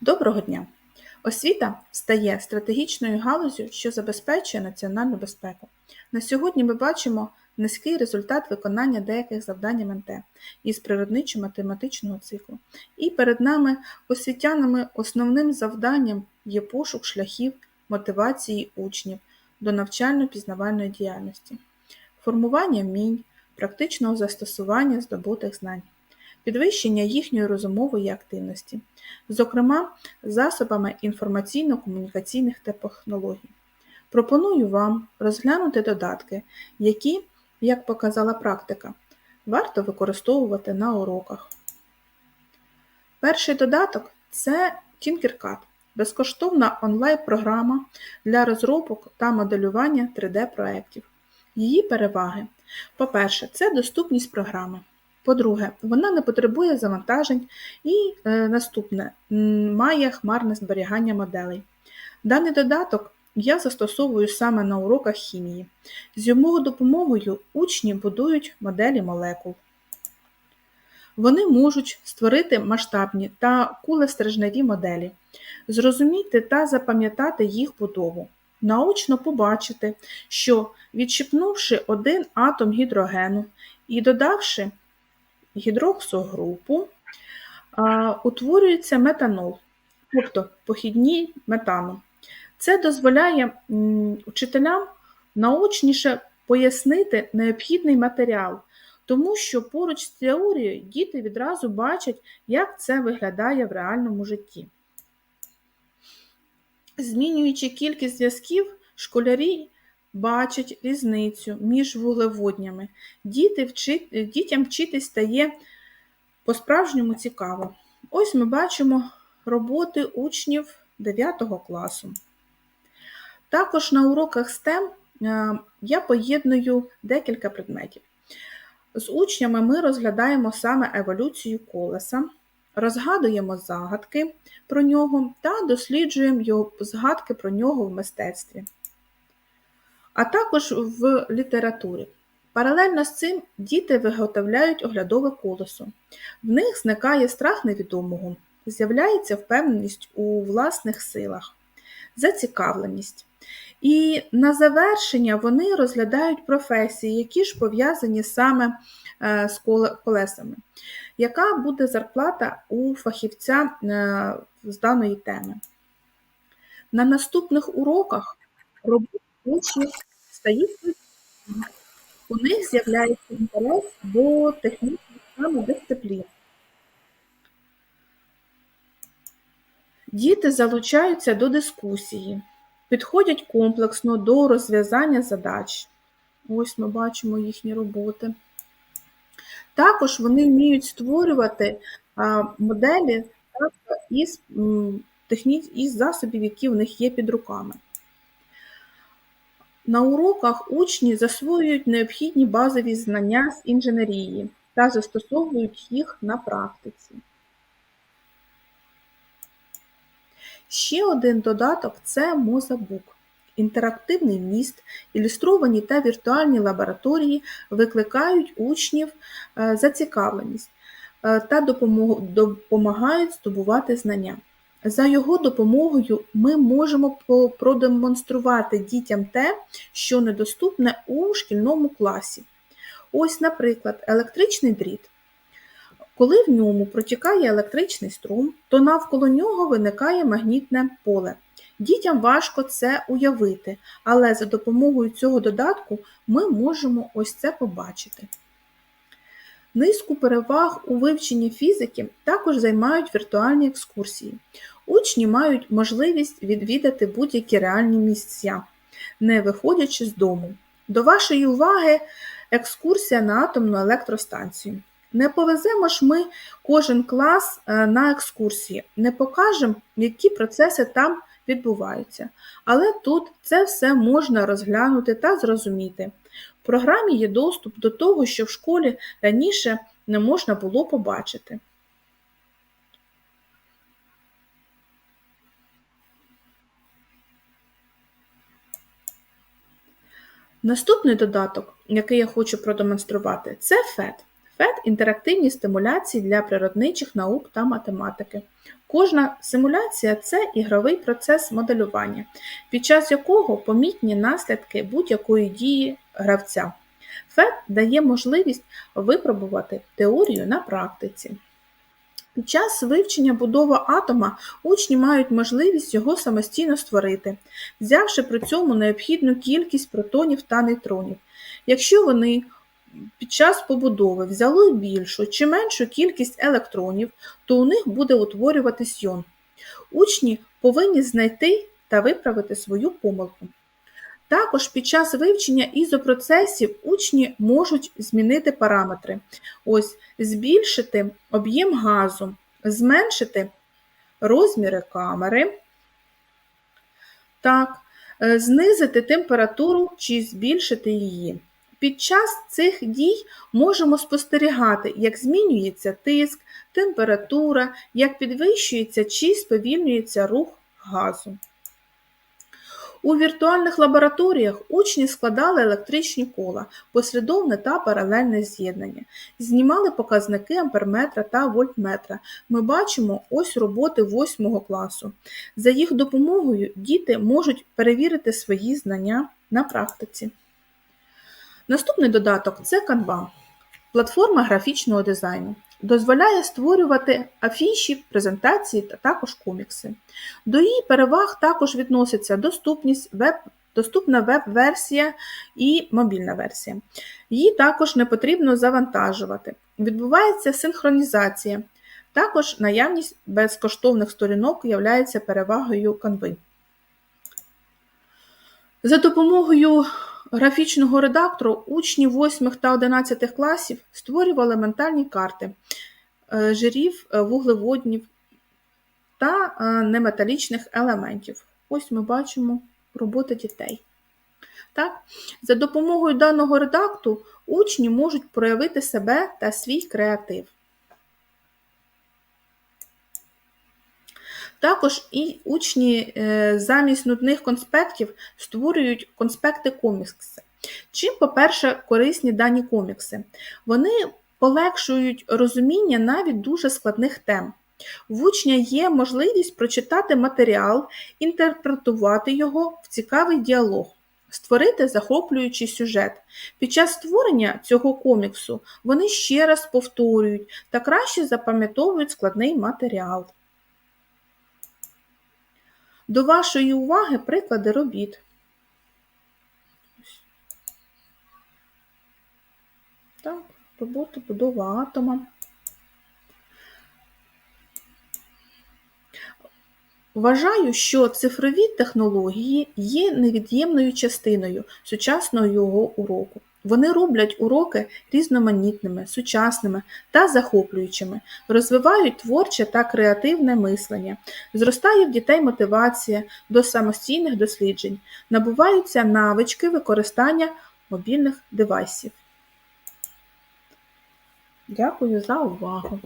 Доброго дня! Освіта стає стратегічною галуззю, що забезпечує національну безпеку. На сьогодні ми бачимо низький результат виконання деяких завдань МНТ із природничо-математичного циклу. І перед нами, освітянами, основним завданням є пошук шляхів мотивації учнів до навчально-пізнавальної діяльності, формування вмінь, практичного застосування здобутих знань, підвищення їхньої розумової активності, зокрема засобами інформаційно-комунікаційних технологій. Пропоную вам розглянути додатки, які, як показала практика, варто використовувати на уроках. Перший додаток це Tinkercad – безкоштовна онлайн-програма для розробок та моделювання 3D-проєктів. Її переваги. По-перше, це доступність програми. По-друге, вона не потребує завантажень і е, наступне має хмарне зберігання моделей. Даний додаток я застосовую саме на уроках хімії. З його допомогою учні будують моделі молекул. Вони можуть створити масштабні та кулестрижневі моделі, зрозуміти та запам'ятати їх будову, наочно побачити, що відщипнувши один атом гідрогену і додавши гідроксогрупу, утворюється метанол, тобто похідні метану. Це дозволяє вчителям наочніше пояснити необхідний матеріал, тому що поруч з теорією діти відразу бачать, як це виглядає в реальному житті. Змінюючи кількість зв'язків, школярі бачать різницю між вуглеводнями. Діти вчи... Дітям вчитись стає по-справжньому цікаво. Ось ми бачимо роботи учнів 9 класу. Також на уроках STEM е, я поєдную декілька предметів. З учнями ми розглядаємо саме еволюцію колеса, розгадуємо загадки про нього та досліджуємо його згадки про нього в мистецтві а також в літературі. Паралельно з цим діти виготовляють оглядове колесо. В них зникає страх невідомого, з'являється впевненість у власних силах, зацікавленість. І на завершення вони розглядають професії, які ж пов'язані саме е, з колесами. Яка буде зарплата у фахівця е, з даної теми? На наступних уроках роботи учнів стають у них з'являється інтерес до технічних саме дисциплін. Діти залучаються до дискусії, підходять комплексно до розв'язання задач. Ось ми бачимо їхні роботи. Також вони вміють створювати моделі із, із засобів, які в них є під руками. На уроках учні засвоюють необхідні базові знання з інженерії та застосовують їх на практиці. Ще один додаток це Мозабук. Інтерактивний міст, ілюстровані та віртуальні лабораторії викликають учнів е, зацікавленість е, та допомагають здобувати знання. За його допомогою ми можемо продемонструвати дітям те, що недоступне у шкільному класі. Ось, наприклад, електричний дріт. Коли в ньому протікає електричний струм, то навколо нього виникає магнітне поле. Дітям важко це уявити, але за допомогою цього додатку ми можемо ось це побачити. Низку переваг у вивченні фізики також займають віртуальні екскурсії. Учні мають можливість відвідати будь-які реальні місця, не виходячи з дому. До вашої уваги екскурсія на атомну електростанцію. Не повеземо ж ми кожен клас е, на екскурсії, не покажемо, які процеси там відбуваються. Але тут це все можна розглянути та зрозуміти. В програмі є доступ до того, що в школі раніше не можна було побачити. Наступний додаток, який я хочу продемонструвати, це FET ФЕД інтерактивні стимуляції для природничих наук та математики. Кожна симуляція це ігровий процес моделювання, під час якого помітні наслідки будь-якої дії гравця. ФЕД дає можливість випробувати теорію на практиці. Під час вивчення будови атома учні мають можливість його самостійно створити, взявши при цьому необхідну кількість протонів та нейтронів. Якщо вони під час побудови взяли більшу чи меншу кількість електронів, то у них буде утворюватись йон. Учні повинні знайти та виправити свою помилку. Також під час вивчення ізопроцесів учні можуть змінити параметри. Ось збільшити об'єм газу, зменшити розміри камери, так, е, знизити температуру чи збільшити її. Під час цих дій можемо спостерігати, як змінюється тиск, температура, як підвищується чи сповільнюється рух газу. У віртуальних лабораторіях учні складали електричні кола, послідовне та паралельне з'єднання, знімали показники амперметра та вольтметра. Ми бачимо ось роботи 8 класу. За їх допомогою діти можуть перевірити свої знання на практиці. Наступний додаток це Canva, платформа графічного дизайну. Дозволяє створювати афіші, презентації та також комікси. До її переваг також відноситься доступність, веб, доступна веб-версія і мобільна версія. Її також не потрібно завантажувати. Відбувається синхронізація. Також наявність безкоштовних сторінок є перевагою Canva. За допомогою графічного редактору учні 8 та 11 класів створювали ментальні карти е, жирів, е, вуглеводнів та е, неметалічних елементів. Ось ми бачимо роботи дітей. Так? За допомогою даного редактору учні можуть проявити себе та свій креатив. Також і учні е, замість нудних конспектів створюють конспекти комікси. Чим, по-перше, корисні дані комікси? Вони полегшують розуміння навіть дуже складних тем. В учня є можливість прочитати матеріал, інтерпретувати його в цікавий діалог, створити захоплюючий сюжет. Під час створення цього коміксу вони ще раз повторюють та краще запам'ятовують складний матеріал. До вашої уваги приклади робіт. Так, робота будова атома. Вважаю, що цифрові технології є невід'ємною частиною сучасного його уроку. Вони роблять уроки різноманітними, сучасними та захоплюючими, розвивають творче та креативне мислення, зростає в дітей мотивація до самостійних досліджень, набуваються навички використання мобільних девайсів. Дякую за увагу!